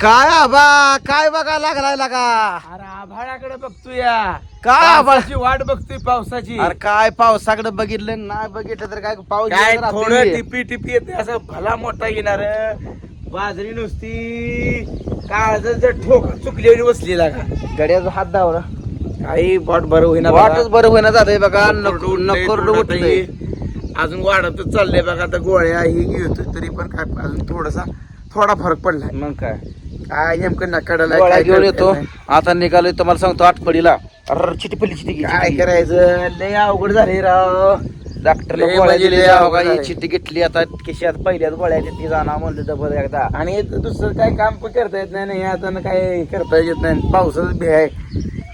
काय आबा काय बघा लागलाय लागा? अरे आभाळाकडे बघतोय काय आभाळ? पावसाची वाट बघतोय पावसाची. अरे काय पावसाकडे बघितलं नाही बघितलं तर काय पाऊस काय थोडं. टिपी टिपी येते असं भला मोठा येणार. बाजरी नुसती काळजाचं ठोक चुकलेली बसलेला का गड्याचा हात दावला काही बॉट बरं होईना वाटच बरं होईना जातंय बघा नको नको नको उठलंय अजून वाढतच चाललंय बघा आता गोळ्या ही घेतोय तरी पण काय अजून थोडासा थोडा फरक पडलाय. मग काय? काय नेमकं नकाडाला गोळ्या काय घेऊन येतो. आता निघालोय तुम्हाला सांगतो आठपडीला. अरे चिटी पडली चिटी. काय करायचं? लय अवघड झाले राव. डॉक्टरला लय गोळ्या म्हणजे लय दिल्या अवघड ही झालंय. चिठ्ठी घेतली आता. खिशात पहिल्याच गोळ्या ती जाणार म्हणलं डबल एकदा. आणि दुसरं काय काम पण करता येत नाही नाही. आता ना काय करता येत नाही. पावसाचं भे आहे.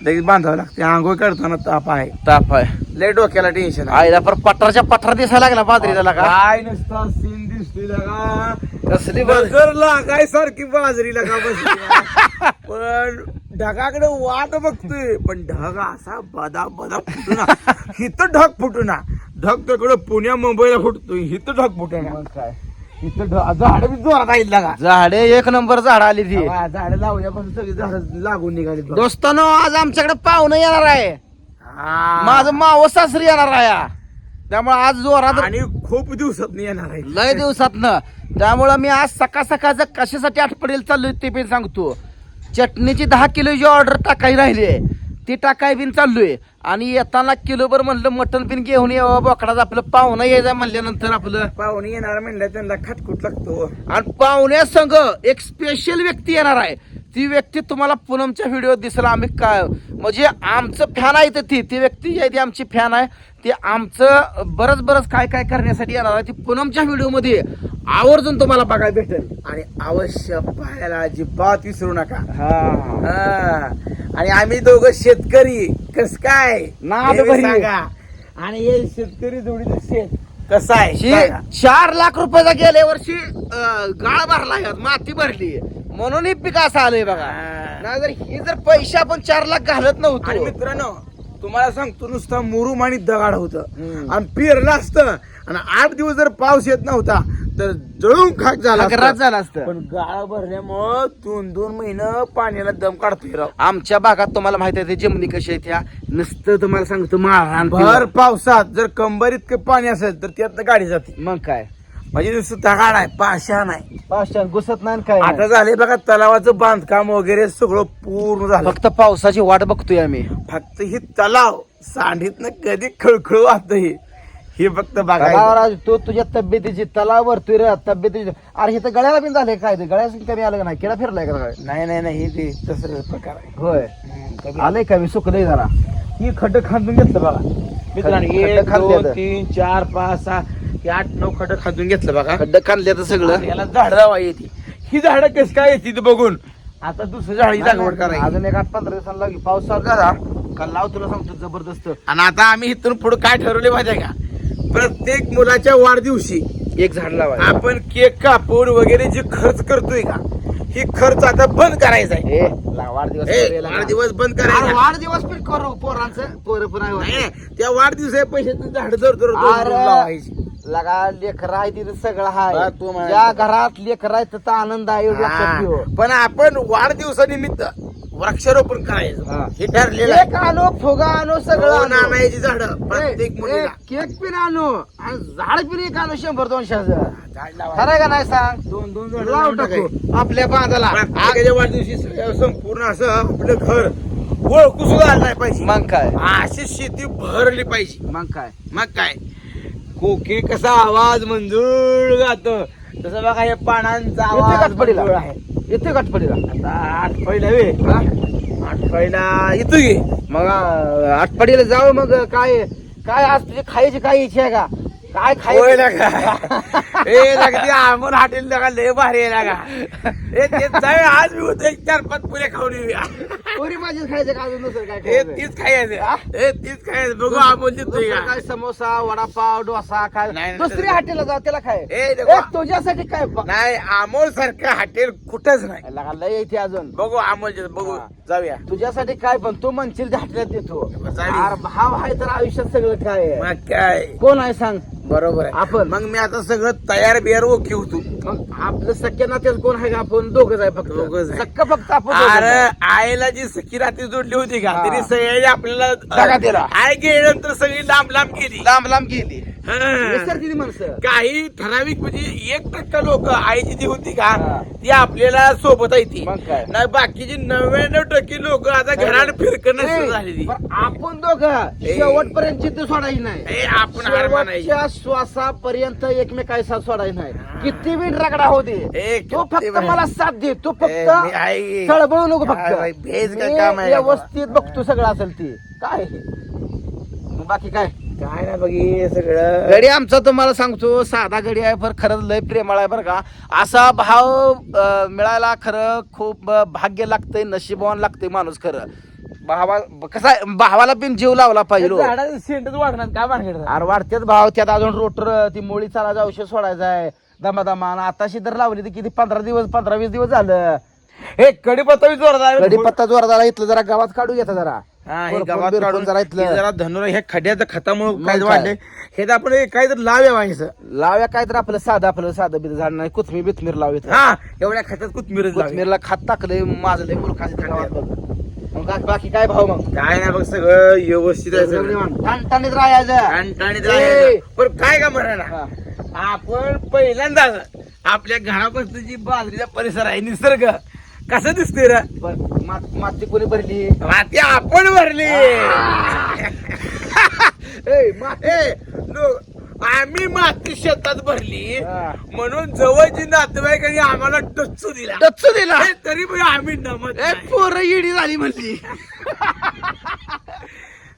लगेच बांधावं लागते. आंघोळ करताना ताप आहे. ताप आहे. लय डोक्याला टेन्शन आईला पर पठारच्या पठार दिसायला लागला बाजरीला लागा. काय नुसता सीन दिसतोय लगा कसली बाजरी? लागाय सारखी बाजरी लगा बसली? पण ढगाकडे वाट बघतोय. पण ढग असा बदा बदा फुटूना हिथं ढग फुटूना ढग तिकडं पुण्या मुंबईला फुटतोय. हिथं ढग फुटूना काय? इथं झाड बी जोरात आहेत लगा झाडे एक नंबर झाड आली ती. झाड लावल्यापासून सगळी झाड लागून निघाली दोस्तानो आज आमच्याकडे पाहुणं येणार आहे. माझं माव सासरी येणार आहे. त्यामुळे आज जोरात आणि खूप दिवसात येणार आहे. लय दिवसातनं. त्यामुळं मी आज सकाळ सकाळचं कशासाठी आठवडेल चाललोय ते पण सांगतो. चटणीची दहा किलोची ऑर्डर टाकाय राहिली आहे ती टाकाय बिन चाललोय. आणि येताना किलोभर म्हणलं मटण पिन घेऊन यावं बोकडाचं आपलं पाहुणं यायचं म्हणल्यानंतर आपलं. पाहुणे येणार म्हणलं त्यांना खटखुट लागतो. आणि पाहुण्या संघ एक स्पेशल व्यक्ती येणार आहे. ती व्यक्ती तुम्हाला पूनमच्या व्हिडिओ दिसेल आम्ही काय म्हणजे आमचं फॅन आहे तर ती. ती व्यक्ती जी आहे ती आमची फॅन आहे. ती आमचं बरंच बरंच काय काय करण्यासाठी येणार आहे ती पूनमच्या व्हिडिओमध्ये आवर्जून तुम्हाला बघायला भेटेल. आणि अवश्य पाहायला अजिबात विसरू नका. हा. आणि आम्ही दोघं शेतकरी. कस काय. सांगा. आणि हे शेतकरी जोडीचं शेत कसं आहे. चार लाख रुपयाचा गेल्या वर्षी गाळ भरला माती भरली. म्हणून ही पीक असं आलंय बघा. हा. नाही जर ही जर पैसे आपण चार लाख घालत आणि नव्हतो मित्रांनो तुम्हाला सांगतो नुसता मुरुम आणि दगाड होत. हम्म. आणि पेरलं असतं आणि आठ दिवस जर पाऊस येत नव्हता तर जळून खाक झाला घरात असतं. झालं असतं. पण गाळा भरल्यामुळं दोन दोन महिने पाण्याला दम काढतोय राव. आमच्या भागात तुम्हाला माहिती आहे ते जमिनी कशी आहे त्या? नुसतं तुम्हाला सांगतो माळरान भर पावसात जर कंबर इतकं पाणी असेल तर त्यातनं गाडी जाते. मग काय? म्हणजे नुसतं दगाड आहे पाषाण नाही पाषाण घुसत नाही काय आता. झाले बघा तलावाचं बांधकाम वगैरे सगळं पूर्ण झालं. फक्त पावसाची वाट बघतोय आम्ही. फक्त ही तलाव सांडीतनं कधी खळखळ वाहत हे. हे फक्त बघा तलावराज तू तुझ्या तब्येतीची तलाव भरतोय रे तब्येतीची. अरे हे तर गळ्याला पण झाले काय ते? गळ्यास कमी आलं का नाही? किडा फिरलाय का नाही नाही नाही हे ते तसं प्रकार आहे. होय. कधी- आलंय कमी सुकलंय जरा. ही खड्ड खांदून घेतलं बघा. मित्रांनो एक. दोन तीन चार पाच सहा. हे आठ नऊ खड्ड खांदून घेतलं बघा. खड्ड खांदले तर सगळं. याला झाड लावा येते. ही झाडं कस काय येते बघून. आता दुसरं झाड लागवड करायची. अजून एक आठ पंधरा दिवसांना लागेल. पाऊस चालू झाला. काल लाव तुला सांगतो जबरदस्त. आणि आता आम्ही इथून पुढे काय ठरवले माहिती का? प्रत्येक मुलाच्या वाढदिवशी एक झाड लावा आपण केक कापून वगैरे जे खर्च करतोय का? हे खर्च आता बंद करायचा आहे. ए ला- वाढदिवस बंद करायचा. वाढदिवस पण करू पोरांचं. पोरं पण आहे नाही नाही, त्या वाढदिवसा पैशाचं झाड जर जर अरे लावायची. लगा लेकर आहे तिथे सगळं हा, आहे म्हणायचं. ज्या घरात लेकर आहे त्याचा आनंद आहे एवढं लक्षात ठेव. हा. पण आपण वाढदिवसानिमित्त वृक्षारोपण हा. करायचं. हे. ठरलेलं आहे. केक आणू फुगा आणू सगळं आणू. आणायची झाड ए, प्रत्येक ए, मुलीला. केक पिन आणू आणि झाड पिन एक आणू शंभर झाड लावायचं. खरं का नाही सांग? दोन दोन झाड लाव लावून टाकू. टाकायची. आपल्या बांधाला प्रत्येकाच्या वाढदिवशी संपूर्ण असं आपलं घर ओळखू सुद्धा आलं नाही पाहिजे. मग काय? अशी शेती भरली पाहिजे. मग काय? मग काय? कोकी कसा आवाज मंजूळ गातो. तसं बघा हे पानांचा आवाज गटपडीला मंजूळ आहे. येते गटपडीला आता आठ पहिला वे येतो की मग अं, आटपाडीला जाऊ मग काय काय आज तुझी खायची काय इच्छा आहे का? काय खाय ए लागा ते आमोल हॉटेल लागा लय भारी आहे लागा ए ते जाय आज मी होतो एक चार पाच पुऱ्या खाऊन येऊया. पुरी भाजीच खायचं का अजून दुसरं काय ए खायचं? तीच खायचं. ए तीच खायचं. बघू आमोल देतोय दुसरं का? काय? समोसा वडापाव डोसा काय? नाही, नाही, दुसरी नाही. हॉटेलला जाऊ त्याला खाय. ए, ए, नको. तुझ्यासाठी काय ब- नाही अमोल सारखं हॉटेल कुठंच नाही. लगा लय येते अजून. बघू अमोल बघू हा. जाऊया. तुझ्यासाठी काय पण तू म्हणशील त्या हॉटेलात. अरे भाव आहे तर आयुष्यात सगळं काय आहे. मग काय? कोण आहे सांग? बरोबर आहे आपण मग मी आता सगळं तयार बियार ओके होतो मग आपलं सख्या नात्यात कोण आहे का आपण दोघच आहे फक्त दोघंच आहे. सक्क फक्त आपण दोघंच अरे आहे. आईला जी सखी रात्री जोडली होती का हा. तरी सगळी आपल्याला दगा दिला. आय गेल्यानंतर सगळी लांब लांब गेली लांब लांब गेली माणसं. काही ठराविक म्हणजे एक टक्का लोक आईची जी होती का हा. ती आपल्याला सोबत आहे ती. मग काय? नाही बाकीची नव्याण्णव टक्के लोक आता घरात फिरकणं सुरू झालेली. पण आपण दोघं ए. शेवटपर्यंत जिद्द सोडायची नाही. ए, आपण हार मानायची. शेवटच्या श्वासापर्यंत एकमेकाय साथ सोडायची नाही. किती बी रगडा दे ए, तो किती फक्त बी- मला साथ दे तू ए, मी फक्त आहे. चळबळू नको काय बाई, फक्त भेज काय मी काम आहे का? व्यवस्थित बघतो सगळं असेल ती. काय मग बाकी काय? काय ना बघी सगळं. गडी आमचा तुम्हाला सांगतो साधा गडी आहे पण खरंच लय प्रेमळ आहे बरं का. असा भाव अं, मिळायला खरं खूप अं, भाग्य लागतंय नशिबवान लागतंय माणूस खरं. भावा कसा आहे, भावाला पण जीव लावला पाहिजे हो. झाडाचं सेंटच वाढणार काय भानगड अरे वाढतेच भाव त्यात अजून रोटर ती मुळी चालायचं औषध सोडायचं आहे. दमादमा आणि आताशी तर लावली ती किती पंधरा दिवस पंधरा वीस दिवस झालं. हे कडीपत्ता बी जोरदार. कडीपत्ता जोर झाला इथलं जरा गावात काढू घेता जरा. हा, हे गावात काढून जरा हे इथलं जरा धनुर ह्या खड्याच्या खतामुळे मग काय काय? वाढले हे तर आपण काय तर लाव्या व्हायचं लाव्या काय तर आपलं साधं आपलं साधं बिध झाड नाही कोथमीर बिथमीर लावत हा एवढ्या खतात कोथमीर कोथमीरला खात टाकलंय मुलखाची गावात बघ मग काय- बाकी काय भाव मग? काय नाही बघ सगळं व्यवस्थित आहे सगळं. टणटणीत राहायचं. टणटणीत ए. राहायचं. पण काय का म्हणा. आपण पहिल्यांदा आपल्या घरापासून जी बाजरीचा परिसर आहे निसर्ग. कसं दिसते रे? माती कोणी भरली? माती आपण भरली. ए, मा- ए, लो- आम्ही माती शेतात भरली. हा. म्हणून जवळची नातेवाईकांनी आम्हाला टच्चू दिला. टच्चू दिला. ए, तरी पण आम्ही नमत ए नाही. पोरं येडी झाली म्हणली.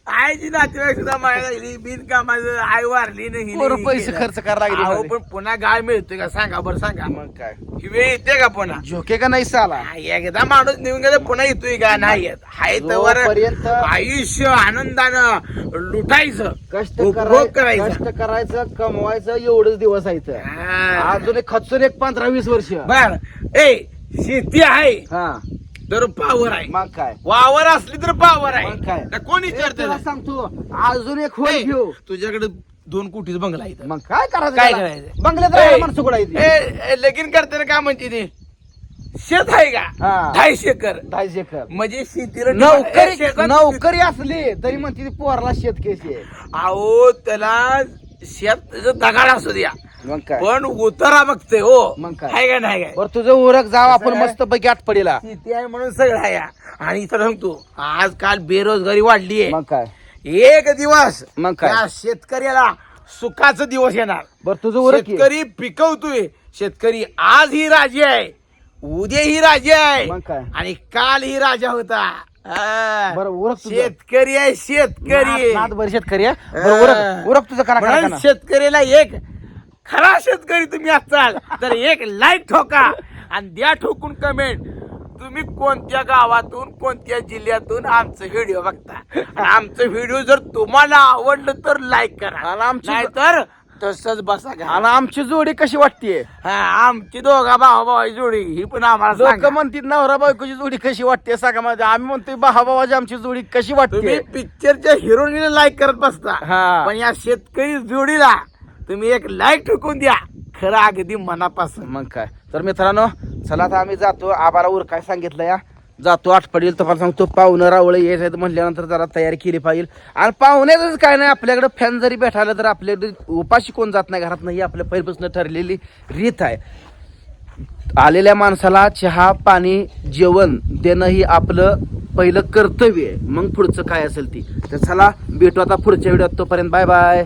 आईची नातेवाईक सुद्धा माया लागली बिनकामाचं आई वारली नाही पोरं पैसे खर्च करायला लागली अहो. पण पुन्हा गाळ मिळतोय का? सांगा बरं सांगा. मग काय? ही वेळ येते का पुन्हा? झोके का नाही साला एकदा माणूस निघून गेला पुन्हा येतोय का? नाही येत. हाय तवर जोपर्यंत आयुष्य आनंदानं लुटायचं कष्ट उपभोग करायचं करायचा कष्ट करायचं. कमवायचं एवढंच दिवस आहे इथं. हा. अजून एक खचून एक पंधरा वीस वर्ष. बर. ए शेती आहे. हा. तर पावर आहे. मग काय? वावर असली तर पावर आहे. मग काय? कोण विचारत तुला सांगतो अजून एक होय घेऊ तुझ्याकडे दोन कोटीच बंगला आहे मग काय करायचं काय त्याला? करायचं? बंगल्यात ए, राहायला माणसं कुठं? ए, ए, लगीन करताना काय म्हणते ते? शेत आहे का? हा. ढाईशे एकर. दहाशे एकर. म्हणजे शेतीला ए, नोकरी शेतात- नोकरी असली तरी म्हणते ती पोरला शेत केसी आहे. अहो त्याला शेत त्याचं दगाड असू द्या. मग काय पण उतारा बघते हो मग काय? आहे का नाही काय बरं तुझं उरक जाव आपण आहे? मस्त पैकी आठ पडीला शेती आहे म्हणून सगळं आहे आणि इथं सांगतो आजकाल बेरोजगारी वाढली आहे मग काय एक दिवस मग काय? त्या शेतकऱ्याला सुखाचा दिवस येणार बरं तुझं उरक. शेतकरी पिकवतोय शेतकरी आज ही राजे आहे उद्या ही राजे आहे काय? आणि काल ही राजा होता हा. बरं, तुझं. शेतकरी आहे शेतकरी नाद बरं शेतकरी आहे. बरं उरक उरक तुझं करा करा म्हणून करा. शेतकरीला एक खरा शेतकरी तुम्ही असाल तर एक लाईक ठोका आणि द्या ठोकून कमेंट तुम्ही कोणत्या गावातून कोणत्या जिल्ह्यातून आमचं व्हिडिओ बघता? आमचं व्हिडिओ जर तुम्हाला आवडलं तर लाईक करा. आणि आमची- नाहीतर तसंच बसा का आणि आमची जोडी कशी वाटते हा आमची दोघा भावा भावाची जोडी ही पण आम्हाला लोक सांगा. म्हणतात नवरा बायकोची जोडी कशी वाटते सांगा माझ्या आम्ही म्हणतोय भावा भावाची आमची जोडी कशी तुम्ही वाटते पिक्चरच्या हिरोईनला लाईक करत बसता. हा. पण या शेतकरी जोडीला तुम्ही एक लाईक ठोकून द्या. खरं अगदी मनापासून. मग काय? तर मित्रांनो चला आता आम्ही जातो. आबाला उर काय सांगितलं या. जातो आठपडील तुम्हाला सांगतो. पाहुणं रावळे येत म्हटल्यानंतर जरा तयारी केली पाहिजे. आणि पाहुण्याच काय नाही आपल्याकडे फॅन जरी भेटायला तर आपल्याकडे उपाशी कोण जात नाही घरात. नाही आपल्या पहिल्यापासून ठरलेली रीत आहे. आलेल्या माणसाला चहा पाणी जेवण देणं ही आपलं पहिलं कर्तव्य आहे. मग पुढचं काय असेल ती? तर चला भेटू आता पुढच्या व्हिडिओत तोपर्यंत. Bye bye